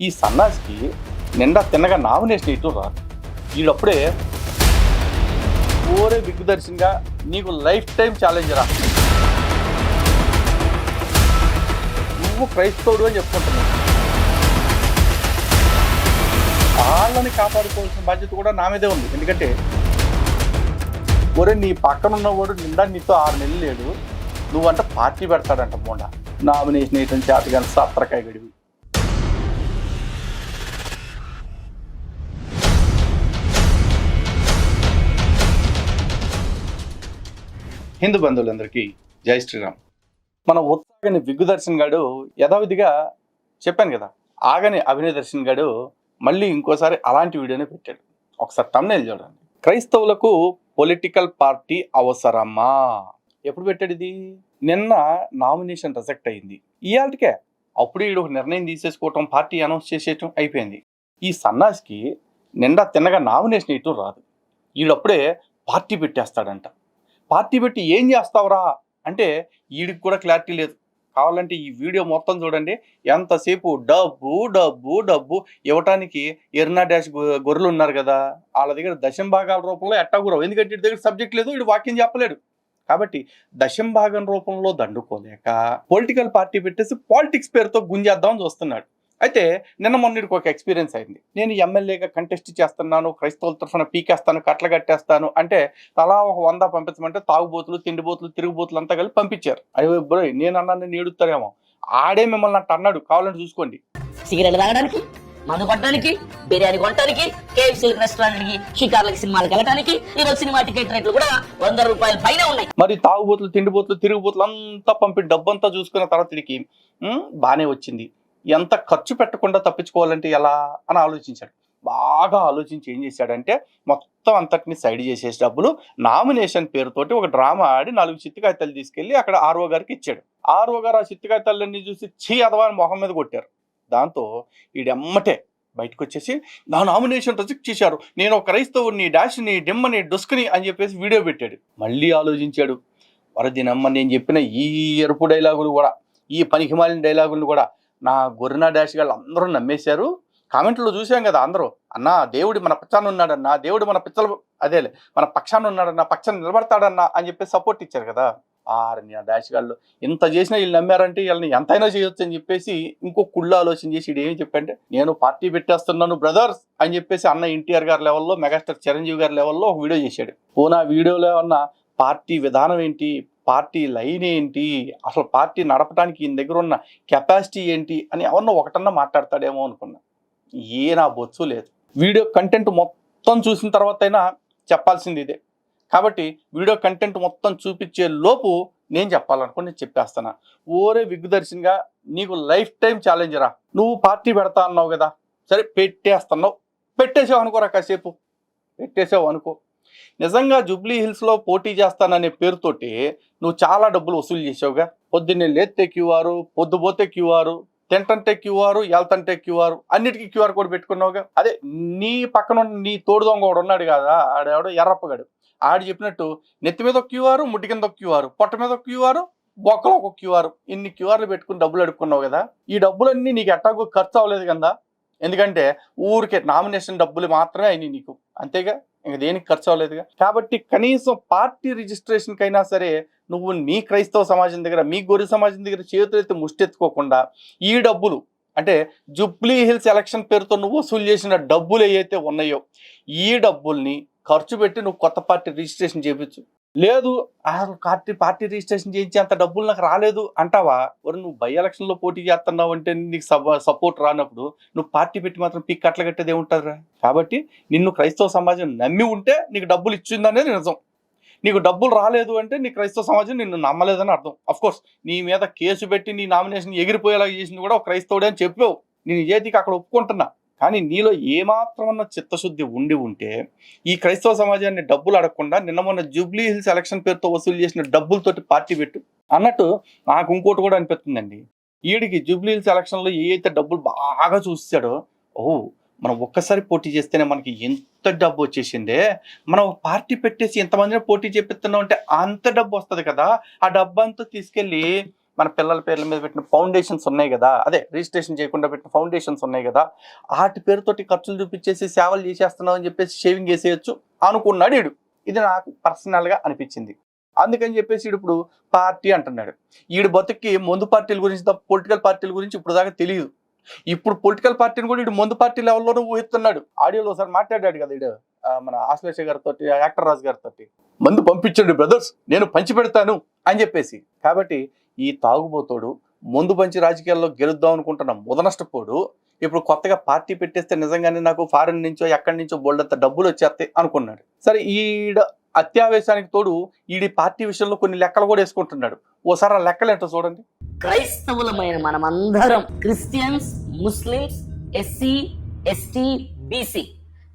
ఈ సన్నాసికి నిండా తిన్నగా నామినేషన్ ఇటు రాదు వీళ్ళప్పుడే ఓరే దిగ్దర్శనంగా నీకు లైఫ్ టైం ఛాలెంజ్ రా నువ్వు క్రైస్తవుడు అని చెప్పుకుంటున్నావు. వాళ్ళని కాపాడుకోవాల్సిన బాధ్యత కూడా నా మీదే ఉంది. ఎందుకంటే ఒరే నీ పక్కన ఉన్నవాడు నిండా నీతో ఆరు నెలలు లేడు. నువ్వంట పార్టీ పెడతాడంట మోండా నామినేషన్ వేయటం చేత కానీ సత్రకాయ గడివి. హిందూ బంధువులందరికీ జై శ్రీరామ్. మన ఉత్సాగని విగ్గు దర్శన్ గాడు యథావిధిగా చెప్పాను కదా ఆగని అభినయ దర్శన్ గాడు మళ్ళీ ఇంకోసారి అలాంటి వీడియోనే పెట్టాడు. ఒకసారి తమ్నేల్ చూడండి. క్రైస్తవులకు పొలిటికల్ పార్టీ అవసరమా? ఎప్పుడు పెట్టాడు ఇది? నిన్న నామినేషన్ రిజెక్ట్ అయింది. ఇవాళకే అప్పుడు ఒక నిర్ణయం తీసేసుకోవటం పార్టీ అనౌన్స్ చేసేయటం అయిపోయింది. ఈ సన్నాస్కి నిండా తిన్నగా నామినేషన్ ఇటు రాదు. వీడప్పుడే పార్టీ పెట్టేస్తాడంట. పార్టీ పెట్టి ఏం చేస్తావురా? అంటే వీడికి కూడా క్లారిటీ లేదు. కావాలంటే ఈ వీడియో మొత్తం చూడండి. ఎంతసేపు? డబ్బు డబ్బు డబ్బు. ఇవ్వటానికి ఎర్నా డాష్ గొర్రెలు ఉన్నారు కదా. వాళ్ళ దగ్గర దశం భాగాల రూపంలో ఎట్టగురవు ఎందుకంటే వీడి దగ్గర సబ్జెక్ట్ లేదు వీడు వాక్యం చెప్పలేడు. కాబట్టి దశం భాగం రూపంలో దండుకోలేక పొలిటికల్ పార్టీ పెట్టేసి పాలిటిక్స్ పేరుతో గుంజేద్దామని చూస్తున్నాడు. అయితే నిన్న మొన్నటికి ఒక ఎక్స్పీరియన్స్ అయింది. నేను ఎమ్మెల్యేగా కంటెస్ట్ చేస్తున్నాను క్రైస్తవుల తరఫున పీకేస్తాను కట్ల కట్టేస్తాను అంటే తలా ఒక వంద పంపించమంటే తాగుబోతులు తిండిబోతులు తిరుగుబోతులు అంతా కలిపి పంపించారు. అయ్యో బ్రో నేను అన్నా నేను ఏడుతారేమో ఆడే మిమ్మల్ని అట్ట అన్నాడు కావాలంటే చూసుకోండి. సిగరెట్లు తాగడానికి మందు కొట్టడానికి బిర్యానీ కొట్టడానికి కేఎఫ్సీ రెస్టారెంట్కి షికార్లకి సినిమాలకు వెళ్ళడానికి ఈరోజు సినిమా టికెట్ రేట్లు కూడా వంద రూపాయల పైన ఉన్నాయి. మరి తాగుబోతులు తిండిబోతులు తిరుగుబోతులు అంతా పంపి డబ్బంతా చూసుకున్న తర్వాత "ఉమ్, బానే వచ్చింది. ఎంత ఖర్చు పెట్టకుండా తప్పించుకోవాలంటే ఎలా అని ఆలోచించాడు. బాగా ఆలోచించి ఏం చేశాడంటే మొత్తం అంతటిని సైడ్ చేసేసి డబ్బులు నామినేషన్ పేరుతోటి ఒక డ్రామా ఆడి నాలుగు చిత్తుకాయతలు తీసుకెళ్ళి అక్కడ ఆర్ఓ గారికి ఇచ్చాడు. ఆర్ఓ గారు ఆ చిత్తుకాయతలన్నీ చూసి చీ అదవాని మొహం మీద కొట్టారు. దాంతో ఈడెమ్మటే బయటకు వచ్చేసి నా నామినేషన్ రిజెక్ట్ చేశారు. నేను ఒక క్రైస్తవుని డాష్ని డిమ్మని డొస్క్ని అని చెప్పేసి వీడియో పెట్టాడు. మళ్ళీ ఆలోచించాడు. వరదినమ్మ నేను చెప్పిన ఈ ఎరుపు డైలాగులు కూడా ఈ పనికిమాలిన డైలాగులు కూడా నా గొరినా డాష్ గాళ్ళు అందరూ నమ్మేశారు. కామెంట్లో చూసాం కదా అందరూ. అన్నా దేవుడు మన పక్షాన ఉన్నాడన్న దేవుడు మన పిచ్చల అదేలే మన పక్షాన ఉన్నాడన్న పక్షాన నిలబడతాడన్న అని చెప్పి సపోర్ట్ ఇచ్చారు కదా. ఆరు డాష్ గాళ్ళు. ఇంత చేసినా వీళ్ళు నమ్మారంటే వీళ్ళని ఎంతైనా చేయొచ్చు అని చెప్పేసి ఇంకో కుళ్ళు ఆలోచన చేసి ఏం చెప్పంటే నేను పార్టీ పెట్టేస్తున్నాను బ్రదర్స్ అని చెప్పేసి అన్న ఎన్టీఆర్ గారి లెవెల్లో మెగాస్టార్ చిరంజీవి గారి లెవెల్లో ఒక వీడియో చేశాడు. పోనా వీడియోలో ఉన్న పార్టీ విధానం ఏంటి? పార్టీ లైన్ ఏంటి? అసలు పార్టీ నడపడానికి ఈయన దగ్గర ఉన్న కెపాసిటీ ఏంటి? అని ఎవరినో ఒకటన్నా మాట్లాడతాడేమో అనుకున్నా. ఏ నా బొచ్చు లేదు. వీడియో కంటెంట్ మొత్తం చూసిన తర్వాత అయినా చెప్పాల్సింది ఇదే. కాబట్టి వీడియో కంటెంట్ మొత్తం చూపించే లోపు నేను చెప్పాలనుకుని నేను చెప్పేస్తాను ఓరే విగ్గుదర్శన్గా నీకు లైఫ్ టైం ఛాలెంజ్ రా. నువ్వు పార్టీ పెడతా అన్నావు కదా. సరే పెట్టేస్తున్నావు. పెట్టేసావు అనుకోరా కాసేపు. పెట్టేసావు అనుకో. నిజంగా జూబ్లీ హిల్స్లో పోటీ చేస్తాననే పేరుతోటి నువ్వు చాలా డబ్బులు వసూలు చేసావుగా పొద్దున్నే లేతే క్యూఆర్ పొద్దుపోతే క్యూఆర్ తింటంటే క్యూఆర్ వెళ్తంటే క్యూఆర్ అన్నిటికీ క్యూఆర్ కోడ్ పెట్టుకున్నావుగా. అదే నీ పక్కన నీ తోడు దొంగ ఒకడు ఉన్నాడు కదా ఆడాడు ఎర్రప్పగాడు ఆడు చెప్పినట్టు నెత్తి మీద ఒక క్యూఆర్ ముట్టి కింద ఒక క్యూఆర్ పొట్ట మీద ఒక క్యూఆర్ బొక్కలో ఒక క్యూఆర్ ఇన్ని క్యూఆర్లు పెట్టుకుని డబ్బులు అడుక్కున్నావు కదా ఈ డబ్బులన్నీ నీకు ఎట్టాకు ఖర్చు అవ్వలేదు కదా. ఎందుకంటే ఊరికే నామినేషన్ డబ్బులు మాత్రమే అయినాయి నీకు. అంతేగా? ఇంకా దేనికి ఖర్చు అవ్వలేదుగా. కాబట్టి కనీసం పార్టీ రిజిస్ట్రేషన్కి అయినా సరే నువ్వు నీ క్రైస్తవ సమాజం దగ్గర మీ గొర్రె సమాజం దగ్గర చేతులైతే ముష్టెత్తుకోకుండా ఈ డబ్బులు అంటే జుబ్లీ హిల్స్ ఎలక్షన్ పేరుతో నువ్వు వసూలు చేసిన డబ్బులు ఏవైతే ఉన్నాయో ఈ డబ్బుల్ని ఖర్చు పెట్టి నువ్వు కొత్త పార్టీ రిజిస్ట్రేషన్ చేయించు లేదు అసలు పార్టీ పార్టీ రిజిస్ట్రేషన్ చేయించే అంత డబ్బులు నాకు రాలేదు అంటావా? మరి నువ్వు బై ఎలక్షన్లో పోటీ చేస్తున్నావు అంటే నీకు సపోర్ట్ రానప్పుడు నువ్వు పార్టీ పెట్టి మాత్రం పిక్ అట్ల కట్టేది ఏముంటుందిరా? కాబట్టి నిన్ను క్రైస్తవ సమాజం నమ్మి ఉంటే నీకు డబ్బులు ఇచ్చిందనేది నిజం. నీకు డబ్బులు రాలేదు అంటే నీ క్రైస్తవ సమాజం నిన్ను నమ్మలేదని అర్థం. అఫ్ కోర్స్ నీ మీద కేసు పెట్టి నీ నామినేషన్ ఎగిరిపోయేలా చేసింది కూడా ఒక క్రైస్తవుడే అని చెప్పావు. నేను ఏదికి అక్కడ ఒప్పుకుంటున్నా. కానీ నీలో ఏమాత్రమన్న చిత్తశుద్ధి ఉండి ఉంటే ఈ క్రైస్తవ సమాజాన్ని డబ్బులు అడగకుండా నిన్న మొన్న జూబ్లీ హిల్స్ ఎలక్షన్ పేరుతో వసూలు చేసిన డబ్బులతోటి పార్టీ పెట్టు. అన్నట్టు నాకు ఇంకోటి కూడా అనిపిస్తుందండి. ఈడికి జూబ్లీ హిల్స్ ఎలక్షన్లో ఏ అయితే డబ్బులు బాగా చూస్తాడో ఓ మనం ఒక్కసారి పోటీ చేస్తేనే మనకి ఎంత డబ్బు వచ్చేసిందే. మనం పార్టీ పెట్టేసి ఎంతమందిని పోటీ చేపిస్తున్నాం అంటే అంత డబ్బు వస్తుంది కదా. ఆ డబ్బు అంతా తీసుకెళ్ళి మన పిల్లల పేర్ల మీద పెట్టిన ఫౌండేషన్స్ ఉన్నాయి కదా. అదే రిజిస్ట్రేషన్ చేయకుండా పెట్టిన ఫౌండేషన్స్ ఉన్నాయి కదా. వాటి పేరుతోటి ఖర్చులు చూపించేసి సేవలు చేసేస్తున్నావు అని చెప్పేసి షేవింగ్ చేసేయచ్చు అనుకున్నాడు ఈడు. ఇది నాకు పర్సనల్గా అనిపించింది. అందుకని చెప్పేసి ఇప్పుడు పార్టీ అంటున్నాడు. ఈడు బతుక్కి ముందు పార్టీల గురించి తప్ప పొలిటికల్ పార్టీల గురించి ఇప్పుడు దాకా తెలియదు. ఇప్పుడు పొలిటికల్ పార్టీని కూడా ఇటు ముందు పార్టీ లెవెల్లోనూ ఊహిస్తున్నాడు. ఆడియోలో ఒకసారి మాట్లాడాడు కదా ఇడు మన ఆశ్లేష గారితో యాక్టర్ రాజు గారితో మందు పంపించండి బ్రదర్స్ నేను పంచి పెడతాను అని చెప్పేసి. కాబట్టి ఈ తాగుబోతోడు ముందు పంచి రాజకీయాల్లో గెలుద్దాం అనుకుంటున్న ముదనష్టపోడు ఇప్పుడు కొత్తగా పార్టీ పెట్టేస్తే నిజంగానే నాకు ఫారెన్ నుంచో ఎక్కడి నుంచో బోల్డంత డబ్బులు వచ్చేస్తాయి అనుకున్నాడు. సరే ఈడ అత్యావేశానికి తోడు ఈడి పార్టీ విషయంలో కొన్ని లెక్కలు కూడా వేసుకుంటున్నాడు. ఓసారి ఆ లెక్కలు ఏంటో చూడండి. క్రైస్తవులమైన మనమందరం Christians Muslims SC ST BC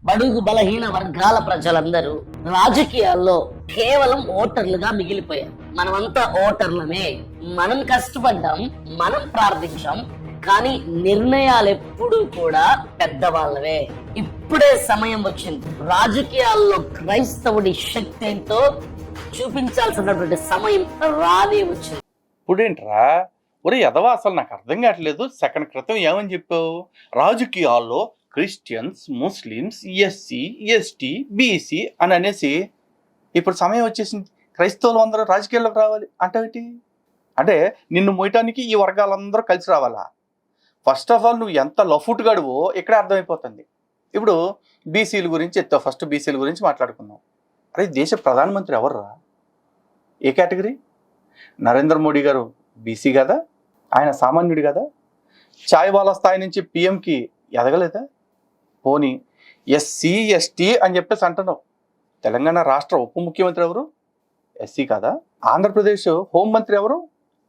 బడుగు బలహీన వర్గాల ప్రజలందరూ రాజకీయాల్లో కేవలం ఓటర్లుగా మిగిలిపోయారు. మనమంతా ఓటర్లమే. మనం కష్టపడ్డాం మనం ప్రార్థించాం కానీ నిర్ణయాలు ఎప్పుడూ కూడా పెద్దవాళ్ళవే. ఇప్పుడే సమయం వచ్చింది. రాజకీయాల్లో క్రైస్తవుడి శక్తి ఏంటో చూపించాల్సినటువంటి సమయం రానే వచ్చింది. ఇప్పుడేంట్రా? ఒరే ఎదవా అసలు నాకు అర్థం కావట్లేదు. సెకండ్ క్రితం ఏమని చెప్పావు? రాజకీయాల్లో Christians Muslims SC ST BC అని అనేసి ఇప్పుడు సమయం వచ్చేసింది. క్రైస్తవులు అందరూ రాజకీయాల్లోకి రావాలి. అంటే అంటే నిన్ను మోయటానికి ఈ వర్గాలందరూ కలిసి రావాలా? ఫస్ట్ ఆఫ్ ఆల్ నువ్వు ఎంత లఫుట్ గడువో ఇక్కడే అర్థమైపోతుంది. ఇప్పుడు బీసీల గురించి ఎత్తావు ఫస్ట్ బీసీల గురించి మాట్లాడుకుందాం. అరే దేశ ప్రధానమంత్రి ఎవర్రా? ఏ కేటగిరీ? నరేంద్ర మోడీ గారు బీసీ కదా? ఆయన సామాన్యుడు కదా? ఛాయ్ వాళ్ళ స్థాయి నుంచి పిఎంకి ఎదగలేదా? పోనీ ఎస్సీ ఎస్టీ అని చెప్పేసి అంటున్నావు తెలంగాణ రాష్ట్ర ఉప ముఖ్యమంత్రి ఎవరు? ఎస్సీ కాదా? ఆంధ్రప్రదేశ్ హోంమంత్రి ఎవరు?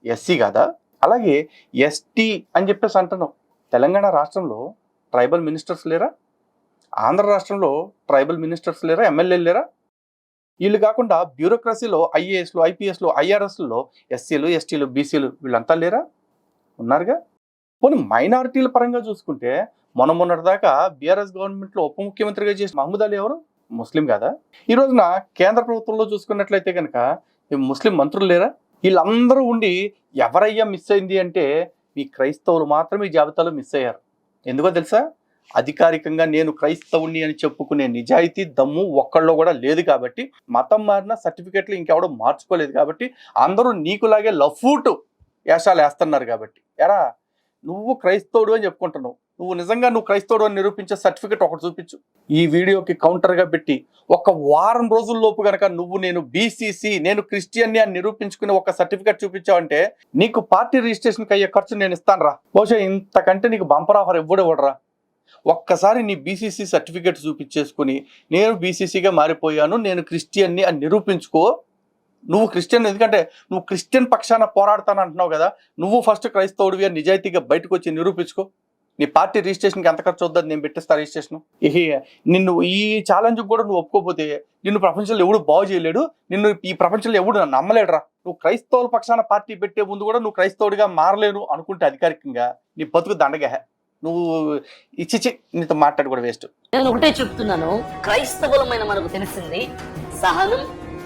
ఎస్సీ కాదా? అలాగే ఎస్టీ అని చెప్పేసి అంటున్నావు తెలంగాణ రాష్ట్రంలో ట్రైబల్ మినిస్టర్స్ లేరా? ఆంధ్ర రాష్ట్రంలో ట్రైబల్ మినిస్టర్స్ లేరా? ఎమ్మెల్యేలు లేరా? వీళ్ళు కాకుండా బ్యూరోక్రసీలో ఐఏఎస్లు ఐపీఎస్లు ఐఆర్ఎస్లో ఎస్సీలు ఎస్టీలు బీసీలు వీళ్ళంతా లేరా? ఉన్నారుగా? పోనీ మైనారిటీల పరంగా చూసుకుంటే మొన్న మొన్నటిదాకా బీఆర్ఎస్ గవర్నమెంట్లో ఉప ముఖ్యమంత్రిగా చేసిన మహమూద్ అలీ ఎవరు? ముస్లిం కాదా? ఈ రోజున కేంద్ర ప్రభుత్వంలో చూసుకున్నట్లయితే కనుక ముస్లిం మంత్రులు లేరా? వీళ్ళందరూ ఉండి ఎవరయ్యా మిస్ అయింది అంటే మీ క్రైస్తవులు మాత్రమే ఈ జాబితాలో మిస్ అయ్యారు. ఎందుకో తెలుసా? అధికారికంగా నేను క్రైస్తవుని అని చెప్పుకునే నిజాయితీ దమ్ము ఒక్కళ్ళలో కూడా లేదు కాబట్టి మతం మారిన సర్టిఫికెట్లు ఇంకెవడో మార్చుకోలేదు కాబట్టి అందరూ నీకులాగే లఫూటు వేషాలు వేస్తున్నారు కాబట్టి. ఎరా నువ్వు క్రైస్తవుడు అని చెప్పుకుంటున్నావు. నువ్వు నిజంగా నువ్వు క్రైస్తవుడు అని నిరూపించే సర్టిఫికెట్ ఒకటి చూపించు. ఈ వీడియోకి కౌంటర్గా పెట్టి ఒక వారం రోజుల్లోపు గనక నువ్వు నేను బీసీసీ నేను క్రిస్టియన్ని అని నిరూపించుకునే ఒక సర్టిఫికెట్ చూపించావంటే నీకు పార్టీ రిజిస్ట్రేషన్కి అయ్యే ఖర్చు నేను ఇస్తాను రా బహుశా ఇంతకంటే నీకు బంపర్ ఆఫర్ ఇవ్వడు ఇవ్వడరా. ఒక్కసారి నీ బీసీసీ సర్టిఫికేట్ చూపించేసుకుని నేను బీసీసీగా మారిపోయాను నేను క్రిస్టియన్ని అని నిరూపించుకో. నువ్వు క్రిస్టియన్ ఎందుకంటే నువ్వు క్రిస్టియన్ పక్షాన పోరాడతాను అంటున్నావు కదా నువ్వు ఫస్ట్ క్రైస్తవుడివి అని నిజాయితీగా బయటకు వచ్చి నిరూపించుకో. నీ పార్టీ రిజిస్ట్రేషన్కి ఎంత ఖర్చు వద్దని నేను పెట్టిస్తా రిజిస్ట్రేషన్? నిన్ను ఈ ఛాలెంజ్ కూడా నువ్వు ఒప్పుకోపోతే నిన్ను ప్రపంచంలో ఎవడు బాగు చేయలేడు నిన్ను ఈ ప్రపంచంలో ఎవడు నన్ను నమ్మలేడురా. నువ్వు క్రైస్తవుల పక్షాన పార్టీ పెట్టే ముందు కూడా నువ్వు క్రైస్తవుడిగా మారలేను అనుకుంటే అధికారికంగా నీ బతుకు దండగా నువ్వు ఇచ్చిచి నీతో మాట్లాడు కూడా వేస్ట్. నేను ఒకటే చెప్తున్నాను క్రైస్తవులమైన మనకు తెలిసింది సహనం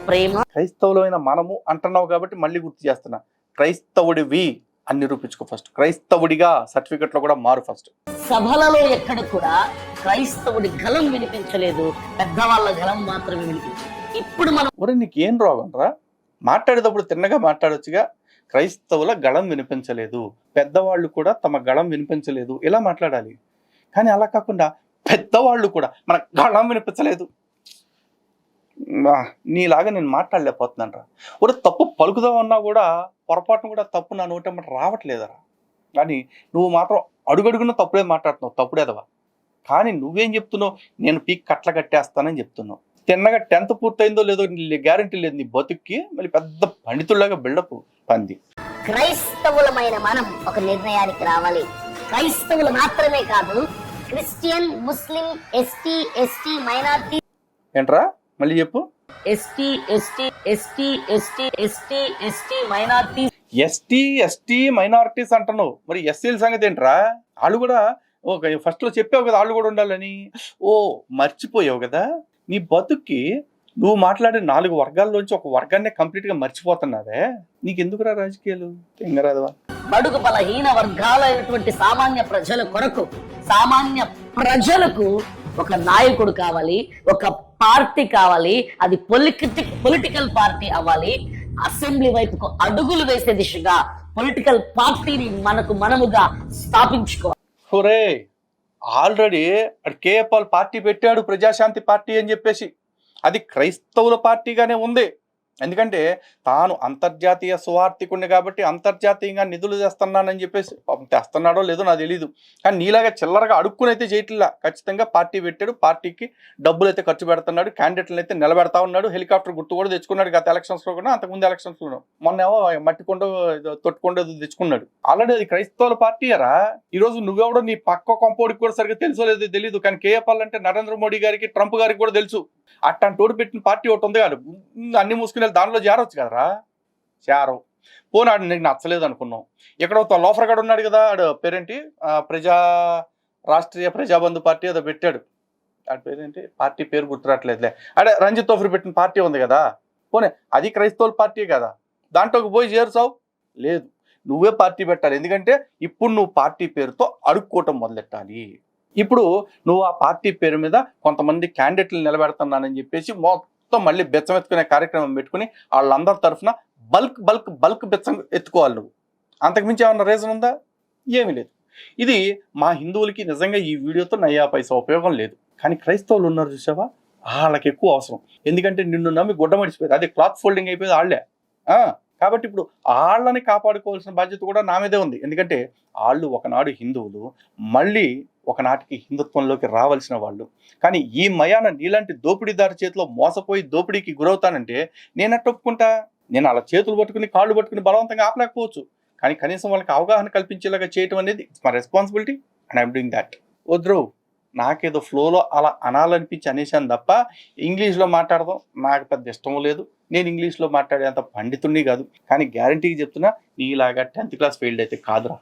ప్రేమ. క్రైస్తవులమైన మనము అంటున్నావు కాబట్టి మళ్ళీ గుర్తు చేస్తున్నా. క్రైస్తవుడివి అని నిరూపించుకో ఫస్ట్ క్రైస్తవుడిగా సర్టిఫికెట్లో కూడా మారు ఫస్ట్ సభలలో ఎక్కడ కూడా క్రైస్తవుడి గలం వినిపించలేదు. పెద్దవాళ్ళ గలం మాత్రమే వినిపించింది. ఇప్పుడు మనం ఒరే నీకేం రోగం రా? మాట్లాడేటప్పుడు తిన్నగా మాట్లాడొచ్చుగా. క్రైస్తవుల గళం వినిపించలేదు. పెద్దవాళ్ళు కూడా తమ గళం వినిపించలేదు. ఇలా మాట్లాడాలి. కానీ అలా కాకుండా పెద్దవాళ్ళు కూడా మన గళం వినిపించలేదు. నీలాగా నేను మాట్లాడలేకపోతున్నాను రా ఒరే తప్పు పలుకుదామన్నా కూడా పొరపాటును కూడా తప్పు నా నోటమ్మట రావట్లేదరా. కానీ నువ్వు మాత్రం అడుగడుగున తప్పుడే మాట్లాడుతున్నావు తప్పుడేదవా కానీ నువ్వేం చెప్తున్నావు? నేను పీక్ కట్ల కట్టేస్తానని చెప్తున్నావు. తిన్నగా టెన్త్ పూర్తయిందో లేదో గ్యారంటీ లేదు నీ బతుక్కి మళ్ళీ పెద్ద పండితుల్లాగా బిల్డప్ పంది. క్రైస్తవులమైన మనం ఒక నిర్ణయానికి రావాలి. క్రైస్తవులు మాత్రమే కాదు Christian Muslim ST ST minority ఏంట్రా? మళ్ళీ చెప్పు. ST ST ST ST ST ST minority ST ST minorities అంటున్నావు. మరి ఎస్సీల సంగతి ఏంట్రా? వాళ్ళు కూడా ఒక ఫస్ట్లో చెప్పావు కదా వాళ్ళు కూడా ఉండాలని. ఓ మర్చిపోయావు కదా? నీ బతుక్కి నువ్వు మాట్లాడే నాలుగు వర్గాల్లోంచి ఒక వర్గాన్నే కంప్లీట్గా మర్చిపోతున్నావే. నీకు ఎందుకురా రాజకీయాలు బడుగు బలహీన వర్గాలైనటువంటి సామాన్య ప్రజల కొరకు సామాన్య ప్రజలకు ఒక నాయకుడు కావాలి ఒక పార్టీ కావాలి అది పొలిటిక్ పొలిటికల్ పార్టీ అవ్వాలి. అసెంబ్లీ వైపుకు అడుగులు వేసే దిశగా పొలిటికల్ పార్టీని మనకు మనముగా స్థాపించుకోవాలి. ఒరే ఆల్రెడీ అక్కడ పార్టీ పెట్టాడు ప్రజాశాంతి పార్టీ అని చెప్పేసి. అది క్రైస్తవుల పార్టీగానే ఉంది. ఎందుకంటే తాను అంతర్జాతీయ సువార్థికుడిని కాబట్టి అంతర్జాతీయంగా నిధులు తెస్తున్నానని చెప్పేసి తెస్తున్నాడో లేదో నాకు తెలియదు కానీ నీలాగా చిల్లరగా అడుక్కుని అయితే చేయట్లా. ఖచ్చితంగా పార్టీ పెట్టాడు. పార్టీకి డబ్బులు అయితే ఖర్చు పెడుతున్నాడు. క్యాండిడేట్లను అయితే నిలబెడతా ఉన్నాడు. హెలికాప్టర్ గుర్తు కూడా తెచ్చుకున్నాడు. గత ఎలక్షన్స్లో కూడా అంతకుముందు ఎలక్షన్స్లో మొన్న మట్టికొండ తొట్టుకొండ తెచ్చుకున్నాడు. ఆల్రెడీ అది క్రైస్తవుల పార్టీయరా ఈ రోజు నువ్వెవడో నీ పక్క కొంపోడికి కూడా సరిగ్గా తెలుసో లేదో తెలియదు కానీ కేఎఫ్ఎల్ అంటే నరేంద్ర మోడీ గారికి ట్రంప్ గారికి కూడా తెలుసు. అట్లాంటి తోడు పెట్టిన పార్టీ ఒకటి ఉంది కాదు. అన్ని మూసుకుని నెలలు దానిలో చేరవచ్చు కదరా? చేరవు పోనాడు నీకు నచ్చలేదు అనుకున్నాం. ఇక్కడ ఒక లోఫర్ గడు ఉన్నాడు కదా ఆడు పేరేంటి? ఆ, ప్రజా రాష్ట్రీయ ప్రజాబంధు పార్టీ ఏదో పెట్టాడు. ఆడి పేరేంటి? పార్టీ పేరు గుర్తురాట్లేదులే అడే రంజిత్ తోఫర్ పెట్టిన పార్టీ ఉంది కదా. పోనీ అది క్రైస్తవుల పార్టీ కదా. దాంట్లోకి పోయి చేరుచావు లేదు. నువ్వే పార్టీ పెట్టాలి. ఎందుకంటే ఇప్పుడు నువ్వు పార్టీ పేరుతో అడుక్కోవటం మొదలెట్టాలి. ఇప్పుడు నువ్వు ఆ పార్టీ పేరు మీద కొంతమంది క్యాండిడేట్లు నిలబెడుతున్నానని చెప్పేసి మొత్తం మళ్ళీ బెచ్చమెత్తుకునే కార్యక్రమం పెట్టుకుని వాళ్ళందరి తరఫున బల్క్ బల్క్ బల్క్ బెచ్చం ఎత్తుకోవాలి నువ్వు. అంతకుమించి ఏమన్నా రీజన్ ఉందా? ఏమీ లేదు. ఇది మా హిందువులకి నిజంగా ఈ వీడియోతో నయ్యా పైసా ఉపయోగం లేదు. కానీ క్రైస్తవులు ఉన్నారు చూసావా? వాళ్ళకి ఎక్కువ అవసరం. ఎందుకంటే నిన్ను నమ్మి గుడ్డ మడిచిపోయింది అదే క్లాత్ ఫోల్డింగ్ అయిపోయింది వాళ్ళే. కాబట్టి ఇప్పుడు వాళ్ళని కాపాడుకోవాల్సిన బాధ్యత కూడా నా మీదే ఉంది. ఎందుకంటే వాళ్ళు ఒకనాడు హిందువులు. మళ్ళీ ఒకనాటికి హిందుత్వంలోకి రావాల్సిన వాళ్ళు. కానీ ఈ మయాన నీలాంటి దోపిడీదారు చేతిలో మోసపోయి దోపిడీకి గురవుతానంటే నేను ఒప్పుకుంటా? నేను అలా చేతులు పట్టుకుని కాళ్ళు పట్టుకుని బలవంతంగా ఆపలేకపోవచ్చు. కానీ కనీసం వాళ్ళకి అవగాహన కల్పించేలాగా చేయటం అనేది మా responsibility and I'm doing that వద్రు నాకేదో ఫ్లోలో అలా అనాలనిపించి అనేసాను తప్ప ఇంగ్లీష్లో మాట్లాడదాం నాకు పెద్ద ఇష్టం లేదు. నేను ఇంగ్లీష్లో మాట్లాడేంత పండితుడిని కాదు. కానీ గ్యారంటీకి చెప్తున్నా నీలాగా టెన్త్ క్లాస్ ఫెయిల్డ్ అయితే కాదురా.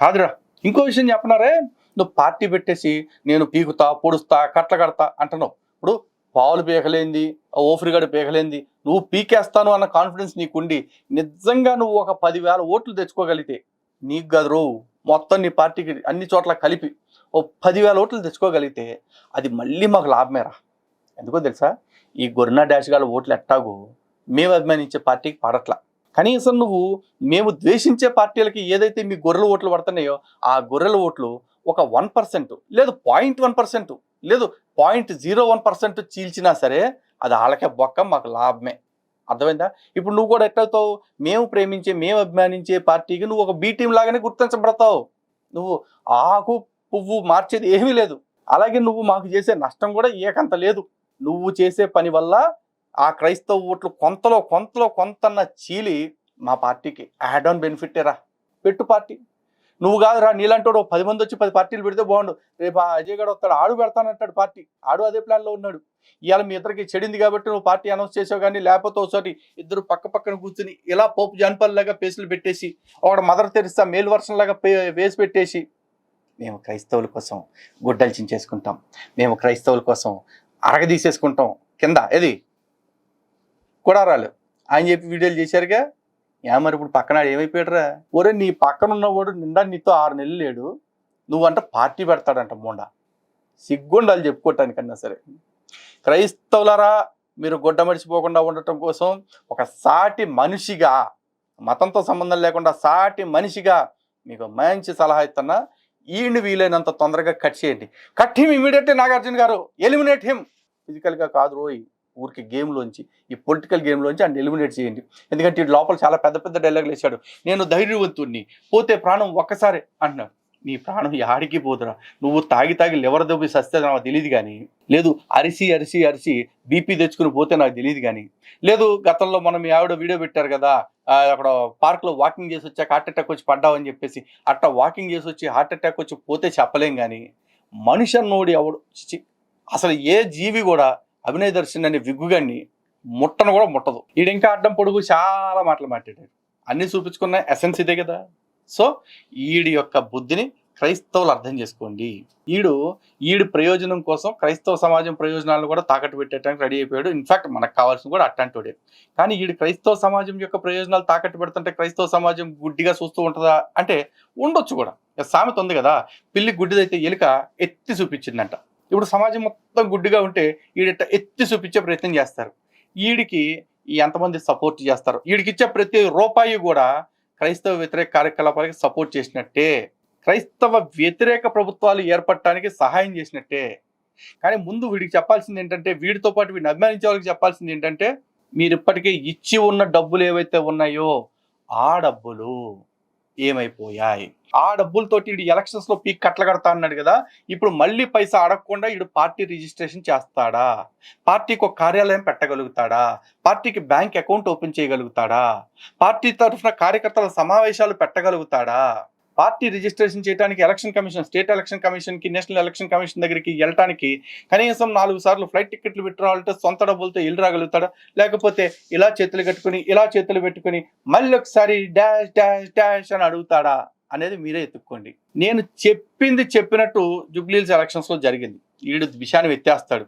కాదురా. ఇంకో విషయం చెప్పనారే నువ్వు పార్టీ పెట్టేసి నేను పీకుతా పొడుస్తా కట్ల కడతా అంటున్నావు. ఇప్పుడు పావులు పీకలేంది ఓఫరిగాడు పీకలేంది నువ్వు పీకేస్తాను అన్న కాన్ఫిడెన్స్ నీకుండి నిజంగా నువ్వు ఒక పదివేల ఓట్లు తెచ్చుకోగలిగితే నీకు గదరు మొత్తం నీ పార్టీకి అన్ని చోట్ల కలిపి ఓ పదివేల ఓట్లు తెచ్చుకోగలిగితే అది మళ్ళీ మాకు లాభమేరా. ఎందుకో తెలుసా? ఈ గొర్నా డాష్ గాళ్ళ ఓట్లు ఎట్టాగో మేము అభిమానించే పార్టీకి పాడట్లా. కనీసం నువ్వు మేము ద్వేషించే పార్టీలకి ఏదైతే మీ గొర్రెల ఓట్లు పడుతున్నాయో ఆ గొర్రెల ఓట్లు ఒక వన్ పర్సెంట్ లేదు పాయింట్ వన్ పర్సెంట్ లేదు పాయింట్ జీరో వన్ పర్సెంట్ చీల్చినా సరే అది వాళ్ళకే బొక్క మాకు లాభమే. అర్థమైందా? ఇప్పుడు నువ్వు కూడా ఎట్లవుతావు మేము ప్రేమించే మేము అభిమానించే పార్టీకి నువ్వు ఒక బీ టీం లాగానే గుర్తించబడతావు. నువ్వు ఆకు పువ్వు మార్చేది ఏమీ లేదు. అలాగే నువ్వు మాకు చేసే నష్టం కూడా ఏకంత లేదు. నువ్వు చేసే పని వల్ల ఆ క్రైస్తవ ఓట్లు కొంతలో కొంతలో కొంతన్న చీలి మా పార్టీకి యాడ్ ఆన్ బెనిఫిటేరా పెట్టు పార్టీ. నువ్వు కాదురా నీలంటాడు పది మంది వచ్చి పది పార్టీలు పెడితే బాగుండు. రేపు అజయ్ గడు వస్తాడు ఆడు పెడతానంటాడు పార్టీ. ఆడు అదే ప్లాన్లో ఉన్నాడు. ఇవాళ మీ ఇద్దరికి చెడింది కాబట్టి నువ్వు పార్టీ అనౌన్స్ చేసావు కానీ లేకపోతే ఒకసారి ఇద్దరు పక్క పక్కన కూర్చుని ఇలా పోపు జాన్పల్లాగా పేసులు పెట్టేసి ఒకడు మదర్ తెరిస్తా మేల్ వర్షన్ లాగా పే వేసి పెట్టేసి మేము క్రైస్తవుల కోసం గుడ్డలు చించేసుకుంటాం. మేము క్రైస్తవుల కోసం అరగదీసేసుకుంటాం. కింద ఏది? కుడారాలు. ఆయన చెప్పి వీడియోలు చేశారుగా? ఏ మరి ఇప్పుడు పక్కన ఏమైపోయాడరా? ఒరే నీ పక్కన ఉన్నవాడు నిండా నీతో ఆరు నెలలు లేడు. నువ్వంట పార్టీ పెడతాడంట మోండా. సిగ్గుండాలి చెప్పుకోవటానికన్నా సరే. క్రైస్తవులరా మీరు గుడ్డ మడిచిపోకుండా ఉండటం కోసం ఒక సాటి మనిషిగా మతంతో సంబంధం లేకుండా సాటి మనిషిగా మీకు మంచి సలహా ఇస్తున్నా. ఈయన వీలైనంత తొందరగా కట్ చేయండి. కట్ హిమ్ ఇమీడియట్లీ నాగార్జున గారు. Eliminate him. ఫిజికల్గా కాదు రోయ్. ఊరికి గేమ్లోంచి ఈ పొలిటికల్ గేమ్లోంచి అండ్ ఎలిమినేట్ చేయండి. ఎందుకంటే ఈ లోపల చాలా పెద్ద పెద్ద డైలాగులు వేశాడు. నేను ధైర్యవంతుణ్ణి పోతే ప్రాణం ఒక్కసారి అంటున్నాడు. నీ ప్రాణం యాడికి పోదురా? నువ్వు తాగి తాగి లివర్ దెబ్బి సస్తే నాకు తెలియదు కానీ లేదు అరిసి అరిసి అరిసి బీపీ తెచ్చుకుని పోతే నాకు తెలియదు కానీ లేదు గతంలో మనం ఆవిడ వీడియో పెట్టారు కదా అక్కడ పార్క్లో వాకింగ్ చేసి వచ్చాక హార్ట్ అటాక్ వచ్చి పడ్డావని చెప్పేసి అట్లా వాకింగ్ చేసి వచ్చి హార్ట్ అటాక్ వచ్చి పోతే చెప్పలేం కానీ మనిషి అన్నోడి ఎవడు? అసలు ఏ జీవి కూడా అభినయ దర్శన్ అనే విగ్గుగాన్ని ముట్టను కూడా ముట్టదు. ఈడు ఇంకా అడ్డం పొడుగు చాలా మాటలు మాట్లాడాడు. అన్నీ చూపించుకున్న ఎసెన్స్ ఇదే కదా. సో ఈడి యొక్క బుద్ధిని క్రైస్తవులు అర్థం చేసుకోండి. ఈడు ఈడు ప్రయోజనం కోసం క్రైస్తవ సమాజం ప్రయోజనాలను కూడా తాకట్టు పెట్టడానికి రెడీ అయిపోయాడు. ఇన్ఫాక్ట్ మనకు కావాల్సిన కూడా అట్లాంటివాడే కానీ ఈడు క్రైస్తవ సమాజం యొక్క ప్రయోజనాలు తాకట్టు పెడుతుంటే క్రైస్తవ సమాజం గుడ్డిగా చూస్తూ ఉంటుందా? అంటే ఉండొచ్చు కూడా. సామెత ఉంది కదా. పిల్లి గుడ్డిదైతే ఎలుక ఎత్తి చూపించిందంట. ఇప్పుడు సమాజం మొత్తం గుడ్డిగా ఉంటే ఈడట ఎత్తి చూపించే ప్రయత్నం చేస్తారు. ఈడికి ఎంతమంది సపోర్ట్ చేస్తారు? వీడికి ఇచ్చే ప్రతి రూపాయి కూడా క్రైస్తవ వ్యతిరేక కార్యకలాపాలకి సపోర్ట్ చేసినట్టే. క్రైస్తవ వ్యతిరేక ప్రభుత్వాలు ఏర్పడటానికి సహాయం చేసినట్టే. కానీ ముందు వీడికి చెప్పాల్సింది ఏంటంటే వీడితో పాటు వీడిని అభిమానించే వాళ్ళకి చెప్పాల్సింది ఏంటంటే మీరు ఇప్పటికే ఇచ్చి ఉన్న డబ్బులు ఏవైతే ఉన్నాయో ఆ డబ్బులు ఏమైపోయాయి? ఆ డబ్బులతోటి వీడు ఎలక్షన్స్లో పీక్ కట్ల కడతా అన్నాడు కదా ఇప్పుడు మళ్ళీ పైసా అడగకుండా ఇడు పార్టీ రిజిస్ట్రేషన్ చేస్తాడా? పార్టీకి ఒక కార్యాలయం పెట్టగలుగుతాడా? పార్టీకి బ్యాంక్ అకౌంట్ ఓపెన్ చేయగలుగుతాడా? పార్టీ తరఫున కార్యకర్తల సమావేశాలు పెట్టగలుగుతాడా? పార్టీ రిజిస్ట్రేషన్ చేయడానికి ఎలక్షన్ కమిషన్ స్టేట్ ఎలక్షన్ కమిషన్కి నేషనల్ ఎలక్షన్ కమిషన్ దగ్గరికి వెళ్ళడానికి కనీసం నాలుగు సార్లు ఫ్లైట్ టికెట్లు విత్డ్రావాలంటే సొంత డబ్బులతో ఇల్లు రాగలుగుతాడా? లేకపోతే ఇలా చేతులు కట్టుకుని ఇలా చేతులు పెట్టుకుని మళ్ళీ ఒకసారి డాష్ డాష్ డాష్ అని అడుగుతాడా? అనేది మీరే ఎత్తుక్కోండి. నేను చెప్పింది చెప్పినట్టు జుబ్లీల్స్ ఎలక్షన్స్లో జరిగింది. వీడు విషయాన్ని వ్యత్యాస్తాడు.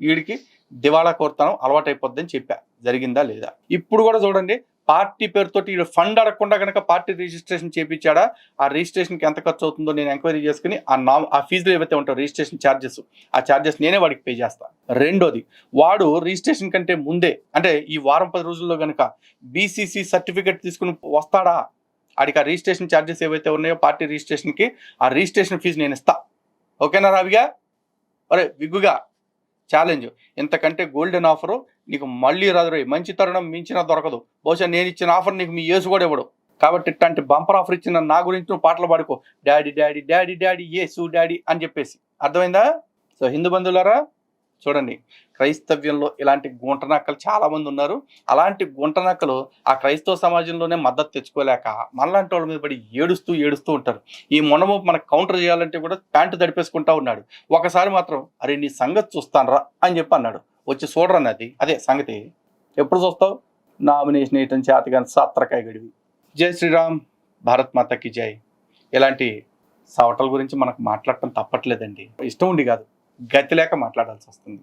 వీడికి దివాళా కోరుతాను అలవాటైపోద్దని చెప్పా. జరిగిందా లేదా? ఇప్పుడు కూడా చూడండి పార్టీ పేరుతోటి వీడు ఫండ్ అడగకుండా కనుక పార్టీ రిజిస్ట్రేషన్ చేపించాడా? ఆ రిజిస్ట్రేషన్కి ఎంత ఖర్చు అవుతుందో నేను ఎంక్వైరీ చేసుకుని ఆ నా ఆ ఫీజులు ఏవైతే ఉంటాయో రిజిస్ట్రేషన్ ఛార్జెస్ ఆ ఛార్జెస్ నేనే వాడికి పే చేస్తాను రెండోది వాడు రిజిస్ట్రేషన్ కంటే ముందే అంటే ఈ వారం పది రోజుల్లో కనుక బీసీసీ సర్టిఫికేట్ తీసుకుని వస్తాడా? ఆడికి ఆ రిజిస్ట్రేషన్ ఛార్జెస్ ఏవైతే ఉన్నాయో పార్టీ రిజిస్ట్రేషన్కి ఆ రిజిస్ట్రేషన్ ఫీజు నేను ఇస్తా. ఓకేనా రావిగా? అరే విగ్గుగా ఛాలెంజ్. ఇంతకంటే గోల్డెన్ ఆఫరు నీకు మళ్ళీ రాదు మంచి తరుణం మించిన దొరకదు. బహుశా నేను ఇచ్చిన ఆఫర్ నీకు మీ యేసు కూడా ఇవ్వడు. కాబట్టి ఇట్లాంటి బంపర్ ఆఫర్ ఇచ్చిన నా గురించి నువ్వు పాటలు పాడుకో. Daddy daddy daddy daddy Yesu daddy అని చెప్పేసి. అర్థమైందా? సో హిందూ బంధువులారా చూడండి క్రైస్తవ్యంలో ఇలాంటి గుంటనక్కలు చాలా మంది ఉన్నారు. అలాంటి గుంటనక్కలు ఆ క్రైస్తవ సమాజంలోనే మద్దతు తెచ్చుకోలేక మనలాంటి వాళ్ళ మీద పడి ఏడుస్తూ ఏడుస్తూ ఉంటారు. ఈ మొనము మనకు కౌంటర్ చేయాలంటే కూడా ప్యాంటు తడిపేసుకుంటా ఉన్నాడు. ఒకసారి మాత్రం అరే నీ సంగతి చూస్తానరా అని చెప్పి అన్నాడు. వచ్చి చూడరా అది అదే సంగతి. ఎప్పుడు చూస్తావు? నామినేషన్ వేయటం చేతగాని సత్రకాయ గడివి. జై శ్రీరామ్. భారత్ మాతకి జై. ఇలాంటి సవటల గురించి మనకు మాట్లాడటం తప్పట్లేదండి. ఇష్టం ఉండి కాదు. గతి లేక మాట్లాడాల్సి వస్తుంది.